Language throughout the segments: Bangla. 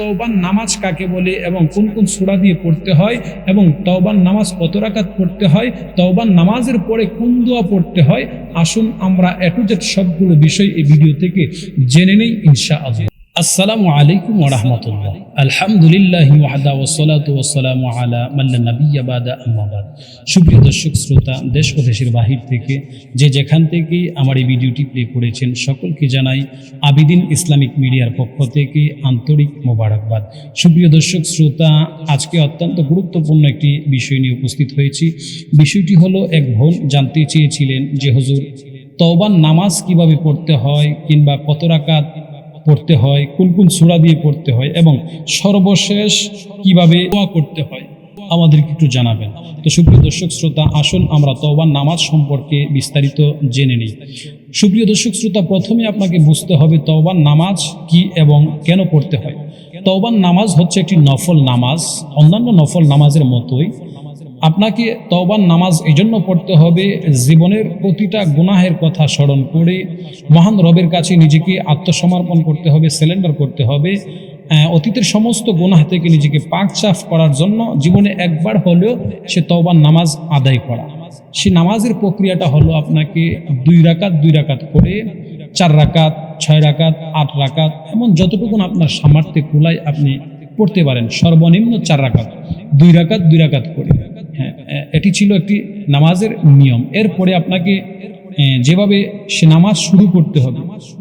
তওবার নামাজ কাকে বলে এবং কোন কোন সুরা দিয়ে পড়তে হয় এবং তওবার নামাজ কত রাকাত পড়তে হয়, তওবার নামাজের পরে কোন দোয়া পড়তে হয়, আসুন আমরা এটুজেট সবগুলো বিষয় এই ভিডিও থেকে জেনে নেই, ইনশাআল্লাহ। আসসালামু আলাইকুম ওয়া আলহামদুলিল্লাহ ওয়াহদা ওয়াসসালাতু ওয়াসসালামু আলা মান লা নাবিয়্যা বাদা সুপ্রিয় দর্শক, শ্রোতা, দেশ ও দেশের বাহির থেকে যে যেখান থেকে আমার এই ভিডিওটি প্লে করেছেন, সকলকে জানাই আবিদিন ইসলামিক মিডিয়ার পক্ষ থেকে আন্তরিক মোবারকবাদ। সুপ্রিয় দর্শক, শ্রোতা, আজকে অত্যন্ত গুরুত্বপূর্ণ একটি বিষয় নিয়ে উপস্থিত হয়েছি। বিষয়টি হলো, এক বোন জানতে চেয়েছিলেন যে, হজুর, তওবার নামাজ কীভাবে পড়তে হয় কিংবা কত রাকাত পড়তে হয়, কোন কোন সূরা দিয়ে পড়তে হয় এবং সর্বশেষ কীভাবে দোয়া করতে হয় আমাদেরকে একটু জানাবেন। তো সুপ্রিয় দর্শক শ্রোতা, আসুন আমরা তওবার নামাজ সম্পর্কে বিস্তারিত জেনে নিই। সুপ্রিয় দর্শক শ্রোতা, প্রথমে আপনাকে বুঝতে হবে তওবার নামাজ কি এবং কেন পড়তে হয়। তওবার নামাজ হচ্ছে একটি নফল নামাজ, অন্যান্য নফল নামাজের মতোই। আপনাকে তওবার নামাজ এই জন্য পড়তে হবে, জীবনের প্রতিটা গুনাহের কথা স্মরণ করে, মহান রবের কাছে নিজেকে আত্মসমর্পণ করতে হবে, সিলিন্ডার করতে হবে অতীতের সমস্ত গুনাহ থেকে নিজেকে পাক সাফ করার জন্য জীবনে একবার হলেও সে তওবার নামাজ আদায় করা। সে নামাজের প্রক্রিয়াটা হলো আপনাকে দুই রাকাত দুই রাকাত করে, চার রাকাত, ছয় রাকাত, আট রাকাত, এমন যতটুকুন আপনার সামর্থ্যে কুলায় আপনি পড়তে পারেন, সর্বনিম্ন চার রাকাত, দুই রাকাত দুই রাকাত করে। এটি ছিল একটি নামাজের নিয়ম। এরপরে আপনাকে যেভাবে সে নামাজ শুরু করতে হবে,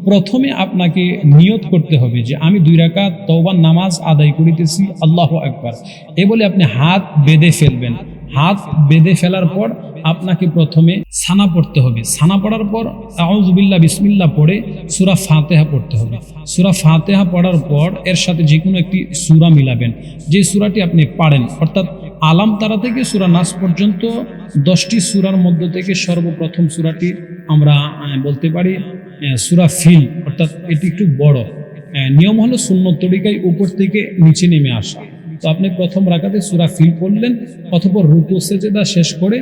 প্রথমে আপনাকে নিয়ত করতে হবে যে আমি দুই রাকাত তওবার নামাজ আদায় করিতেছি, আল্লাহ একবার এ বলে আপনি হাত বেঁধে ফেলবেন। হাত বেঁধে ফেলার পর আপনাকে প্রথমে সানা পড়তে হবে। সানা পড়ার পর আউজবিল্লা বিসমিল্লা পড়ে সুরা ফাতেহা পড়তে হবে। সুরা ফাতেহা পড়ার পর এর সাথে যে কোনো একটি সুরা মিলাবেন। যে সুরাটি আপনি পারেন, অর্থাৎ আলাম তারা থেকে সুরা নাস পর্যন্ত দশটি সুরার মধ্য থেকে সর্বপ্রথম সুরাটি আমরা বলতে পারি সুরা ফিল, অর্থাৎ এটি একটু বড়। নিয়ম হলো শূন্য তরিকায় উপর থেকে নিচে নেমে আসা। তো আপনি প্রথম রাকাতে সুরা ফিল করলেন অথবা রুকু, সেজেদা শেষ করে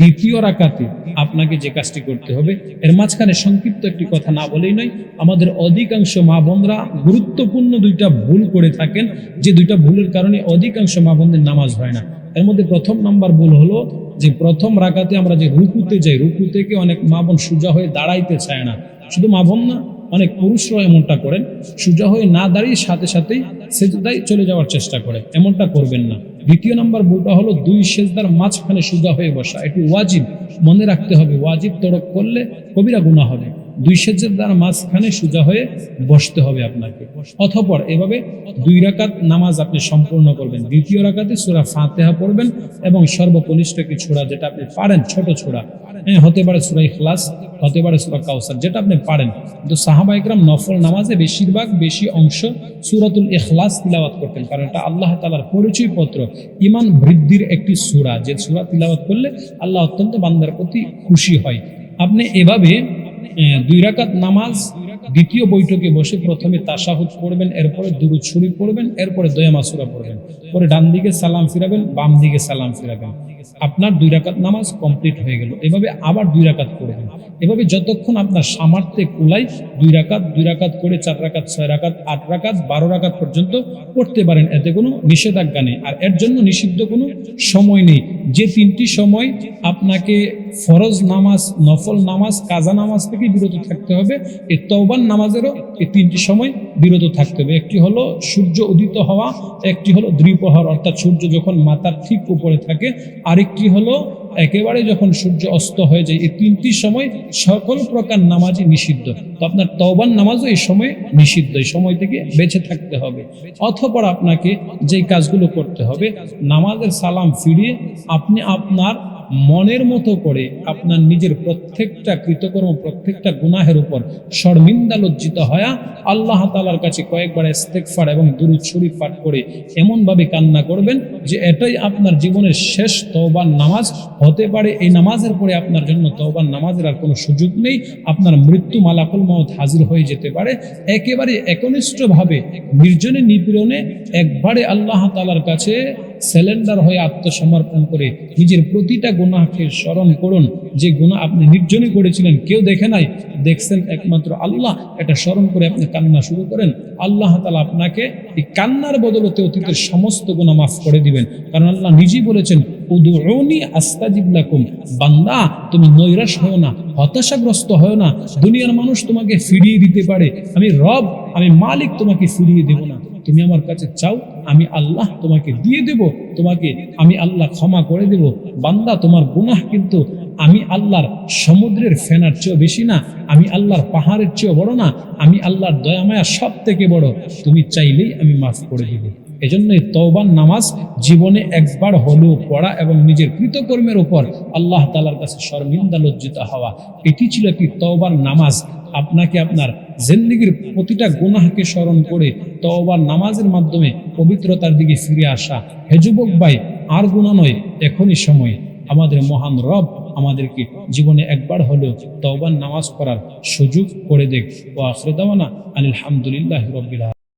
দ্বিতীয় রাকাতে আপনাকে যে কাজটি করতে হবে, এর মাঝখানে সংক্ষিপ্ত একটি কথা না বলেই নয়, আমাদের অধিকাংশ মা বোনরা গুরুত্বপূর্ণ দুইটা ভুল করে থাকেন, যে দুইটা ভুলের কারণে অধিকাংশ মা বোনদের নামাজ হয় না। এর মধ্যে প্রথম নাম্বার ভুল হলো যে প্রথম রাকাতে আমরা যে রুকুতে যাই, রুকু থেকে অনেক মা বোন সোজা হয়ে দাঁড়াইতে চায় না। শুধু মা বোন না অনেক পুরুষরাও এমনটা করেন। সোজা হয়ে না দাঁড়িয়ে সাথে সাথেই সেজদায় চলে যাওয়ার চেষ্টা করে। এমনটা করবেন না। দ্বিতীয় নম্বর ভুলটা হলো দুই সেজদার মাঝখানে সোজা হয়ে বসা। এটি ওয়াজিব। মনে রাখতে হবে, ওয়াজিব তরক করলে কবিরা গুণা হবে দুই সেজদার মাঝখানে সোজা হয়ে বসতে হবে আপনাকে। অথপর এভাবে দুই রাকাত নামাজ আপনি সম্পূর্ণ করবেন। দ্বিতীয় রাকাতে সুরা ফাতেহা পড়বেন এবং সর্বকনিষ্ঠ কি ছোড়া যেটা আপনি পারেন, ছোট ছোড়া। হ্যাঁ হতে পারে সুরা ইখলাস, হতে পারে সুরা কাউসার যেটা আপনি পারেন। কিন্তু সাহাবা ইকরাম নফল নামাজে বেশিরভাগ বেশি অংশ সুরাতুল ইখলাস তিলাওয়াত করতেন। কারণ এটা আল্লাহ তালার পরিচয় পত্র ইমান বৃদ্ধির একটি সুরা। যে সুরা তিলাওয়াত করলে আল্লাহ অত্যন্ত বান্দার প্রতি খুশি হয়। আপনি এভাবে দুই রাকাত নামাজ দ্বিতীয় বৈঠকে বসে প্রথমে তাসাহুদ পড়বেন, এরপরে দুরুদ শরীফ পড়বেন, এরপরে দয়ামা সূরা পড়বেন। পরে ডান দিকে সালাম ফিরাবেন, বাম দিকে সালাম ফিরাবেন। আপনার দুই রাকাত নামাজ কমপ্লিট হয়ে গেল। এভাবে আবার দুই রাকাত পড়বেন এভাবে যতক্ষণ আপনার সামর্থ্যে কুলাই, দুই রাকাত দুই রাকাত করে চার রাকাত, ছয় রাকাত, আট রাকাত, বারো রাকাত পর্যন্ত পড়তে পারেন। এতে কোনো নিষেধাজ্ঞা নেই। আর এর জন্য নিষিদ্ধ কোনো সময় নেই। যে তিনটি সময় আপনাকে ফরজ নামাজ, নফল নামাজ, কাজা নামাজ থেকে বিরত থাকতে হবে, এ এই তওবান নামাজেরও এই তিনটি সময় বিরত থাকতে হবে। একটি হলো সূর্য উদিত হওয়া, একটি হলো দ্বিপ্রহর, অর্থাৎ সূর্য যখন মাথার ঠিক উপরে থাকে, আরেকটি হলো একেবারে যখন সূর্য অস্ত হয়ে যায়, এই তিনটি সময় সকল প্রকার নামাজই নিষিদ্ধ। তো আপনার তওবান নামাজও এই সময় নিষিদ্ধ, এই সময় থেকে বেঁচে থাকতে হবে। অথবা আপনাকে যেই কাজগুলো করতে হবে, নামাজের সালাম ফিরিয়ে আপনি আপনার মনের মতো করে আপনার নিজের প্রত্যেকটা কৃতকর্ম, প্রত্যেকটা গুনাহের উপর শর্মিন্দা লজ্জিত হয়া আল্লাহ তালার কাছে কয়েকবার ইস্তেগফার এবং দুরুদ শরীফ পাঠ করে এমনভাবে কান্না করবেন যে এটাই আপনার জীবনের শেষ তওবার নামাজ। হতে পারে এই নামাজের পরে আপনার জন্য তওবার নামাজের আর কোনো সুযোগ নেই। আপনার মৃত্যু মালাকুল মত হাজির হয়ে যেতে পারে। একেবারে একনিষ্ঠভাবে, নির্জনে নিপীড়নে একবারে আল্লাহ তালার কাছে সিলিন্ডার হয়ে আত্মসমর্পণ করে নিজের প্রতিটা গুনাহকে স্মরণ করুন। যে গুনাহ আপনি নির্জনে করেছিলেন, কেউ দেখে নাই। দেখছেন একমাত্র আল্লাহ। এটা স্মরণ করে আপনি কান্না শুরু করেন। আল্লাহ তালা আপনাকে এই কান্নার বদলতে অতীতের সমস্ত গুনাহ মাফ করে দিবেন। কারণ আল্লাহ নিজেই বলেছেন উদুনি আস্তাজিবলাকুম বান্দা, তুমি নৈরাশ হও না, হতাশাগ্রস্ত হও না। দুনিয়ার মানুষ তোমাকে ফিরিয়ে দিতে পারে। আমি রব, আমি মালিক, তোমাকে ফিরিয়ে দেব না। তুমি আমার কাছে চাও আমি আল্লাহ তোমাকে দিয়ে দেব, তোমাকে আমি আল্লাহ ক্ষমা করে দেব। বান্দা, তোমার গুনাহ কিন্তু আমি আল্লাহর সমুদ্রের ফেনার চেয়েও বেশি না, আমি আল্লাহর পাহাড়ের চেয়েও বড় না, আমি আল্লাহর দয়ামায়া সব থেকে বড়। তুমি চাইলেই আমি মাফ করে দেব। এজন্যই তওবান নামাজ জীবনে একবার হলেও পড়া এবং নিজের কৃতকর্মের উপর আল্লাহ তালার কাছে শর্মিন্দা লজ্জিত হওয়া। এটি ছিল একটি তওবার নামাজ। আপনাকে আপনার জিন্দিগির প্রতিটা গুনাহকে স্মরণ করে তওবার নামাজের মাধ্যমে পবিত্রতার দিকে ফিরে আসা। হে যুবক ভাই, আর গুণা নয়, এখনই সময়। আমাদের মহান রব আমাদেরকে জীবনে একবার হলেও তওবার নামাজ পড়ার সুযোগ করে দেখ। ও আখরে দাওয়ানা আলহামদুলিল্লাহ রবিল